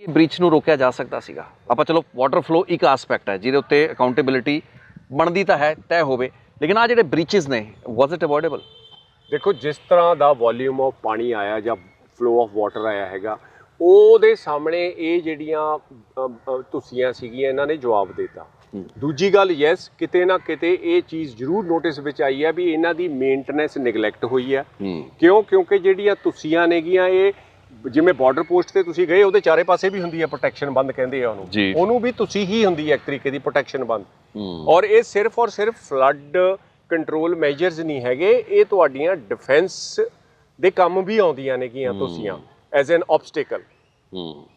ਇਹ ਬ੍ਰੀਚ ਨੂੰ ਰੋਕਿਆ ਜਾ ਸਕਦਾ ਸੀਗਾ। ਆਪਾਂ ਚਲੋ ਵਾਟਰ ਫਲੋ ਇੱਕ ਐਸਪੈਕਟ ਹੈ ਜਿਹਦੇ ਉੱਤੇ ਅਕਾਊਂਟੇਬਿਲਿਟੀ ਬਣਦੀ ਤਾਂ ਹੈ ਤੈਅ ਹੋਵੇ। ਲੇਕਿਨ ਆ ਜਿਹੜੇ ਬ੍ਰੀਚਸ ਨੇ ਵਾਸ ਇਟ ਅਵੋਇਡੇਬਲ ਦੇਖੋ ਜਿਸ ਤਰ੍ਹਾਂ ਦਾ ਵੋਲਿਊਮ ਆਫ ਪਾਣੀ ਆਇਆ ਜਾਂ ਫਲੋ ਆਫ ਵਾਟਰ ਆਇਆ ਹੈਗਾ ਉਹਦੇ ਸਾਹਮਣੇ ਇਹ ਜਿਹੜੀਆਂ ਤੁਸੀਆਂ ਸੀਗੀਆਂ ਇਹਨਾਂ ਨੇ ਜਵਾਬ ਦਿੱਤਾ। ਦੂਜੀ ਗੱਲ ਯੈਸ ਕਿਤੇ ਨਾ ਕਿਤੇ ਇਹ ਚੀਜ਼ ਜ਼ਰੂਰ ਨੋਟਿਸ ਵਿੱਚ ਆਈ ਹੈ ਵੀ ਇਹਨਾਂ ਦੀ ਮੇਨਟੇਨੈਂਸ ਨਿਗਲੈਕਟ ਹੋਈ ਹੈ। ਕਿਉਂ? ਕਿਉਂਕਿ ਜਿਹੜੀਆਂ ਤੁਸੀਆਂ ਨੇਗੀਆਂ ਇਹ ਜਿਵੇਂ ਬਾਰਡਰ ਪੋਸਟ ਤੇ ਤੁਸੀਂ ਗਏ ਉਹਦੇ ਚਾਰੇ ਪਾਸੇ ਵੀ ਹੁੰਦੀ ਹੈ ਪ੍ਰੋਟੈਕਸ਼ਨ ਬੰਦ ਕਹਿੰਦੇ ਆ ਉਹਨੂੰ। ਉਹਨੂੰ ਵੀ ਤੁਸੀਂ ਹੀ ਹੁੰਦੀ ਹੈ ਇੱਕ ਤਰੀਕੇ ਦੀ ਪ੍ਰੋਟੈਕਸ਼ਨ ਬੰਦ। ਔਰ ਇਹ ਸਿਰਫ ਔਰ ਸਿਰਫ ਫਲੱਡ ਕੰਟਰੋਲ ਮੈਜਰਸ ਨਹੀਂ ਹੈਗੇ ਇਹ ਤੁਹਾਡੀਆਂ ਡਿਫੈਂਸ ਦੇ ਕੰਮ ਵੀ ਆਉਂਦੀਆਂ ਨੇਗੀਆਂ ਤੁਸੀਆਂ ਐਜ਼ ਐਨ ਆਬਸਟੈਕਲ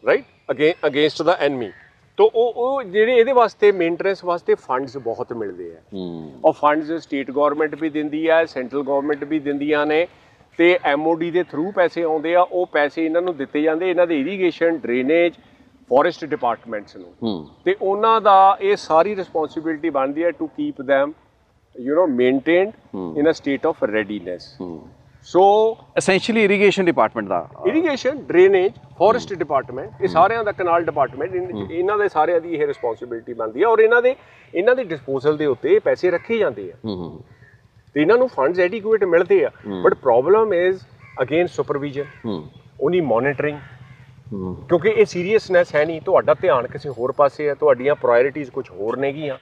ਰਾਈਟ ਅਗੇ ਅਗੇਂਸਟ ਦਾ ਐਨਮੀ ਤੋ ਉਹ ਉਹ ਜਿਹੜੇ ਇਹਦੇ ਵਾਸਤੇ ਮੇਨਟੇਨੈਂਸ ਵਾਸਤੇ ਫੰਡਸ ਬਹੁਤ ਮਿਲਦੇ ਆ। ਉਹ ਫੰਡਸ ਸਟੇਟ ਗਵਰਨਮੈਂਟ ਵੀ ਦਿੰਦੀ ਹੈ ਸੈਂਟਰਲ ਗਵਰਨਮੈਂਟ ਵੀ ਦਿੰਦੀਆਂ ਨੇ। ਤੇ ਐਮਓਡੀ ਦੇ ਥਰੂ ਪੈਸੇ ਆਉਂਦੇ ਆ ਉਹ ਪੈਸੇ ਇਹਨਾਂ ਨੂੰ ਦਿੱਤੇ ਜਾਂਦੇ ਇਹਨਾਂ ਦੇ ਇਰੀਗੇਸ਼ਨ ਡਰੇਨੇਜ ਫੋਰੈਸਟ ਡਿਪਾਰਟਮੈਂਟਸ ਨੂੰ। ਤੇ ਉਹਨਾਂ ਦਾ ਇਹ ਸਾਰੀ ਰਿਸਪੌਂਸਿਬਿਲਟੀ ਬਣਦੀ ਹੈ to keep them you know maintained in a state of readiness so essentially irrigation department the irrigation drainage forest department ਇਹ ਸਾਰਿਆਂ ਦਾ ਕਨਾਲ ਡਿਪਾਰਟਮੈਂਟ ਇਹਨਾਂ ਦੇ ਸਾਰਿਆਂ ਦੀ ਇਹ ਰਿਸਪੌਂਸਿਬਿਲਟੀ ਬਣਦੀ ਹੈ। ਔਰ ਇਹਨਾਂ ਦੇ ਇਹਨਾਂ ਦੇ ਡਿਸਪੋਜ਼ਲ ਦੇ ਉੱਤੇ ਪੈਸੇ ਰੱਖੇ ਜਾਂਦੇ ਆ। ਇਹਨਾਂ ਨੂੰ ਫੰਡਸ ਐਡਿਕੁਏਟ ਮਿਲਦੇ ਆ। But problem is again supervision ਉਹਨੀ ਮੋਨੀਟਰਿੰਗ ਕਿਉਂਕਿ ਇਹ ਸੀਰੀਅਸਨੈਸ ਹੈ ਨਹੀਂ। ਤੁਹਾਡਾ ਧਿਆਨ ਕਿਸੇ ਹੋਰ ਪਾਸੇ ਹੈ ਤੁਹਾਡੀਆਂ ਪ੍ਰਾਇੋਰਟੀਜ਼ ਕੁਝ ਹੋਰ ਨੇਗੀਆਂ।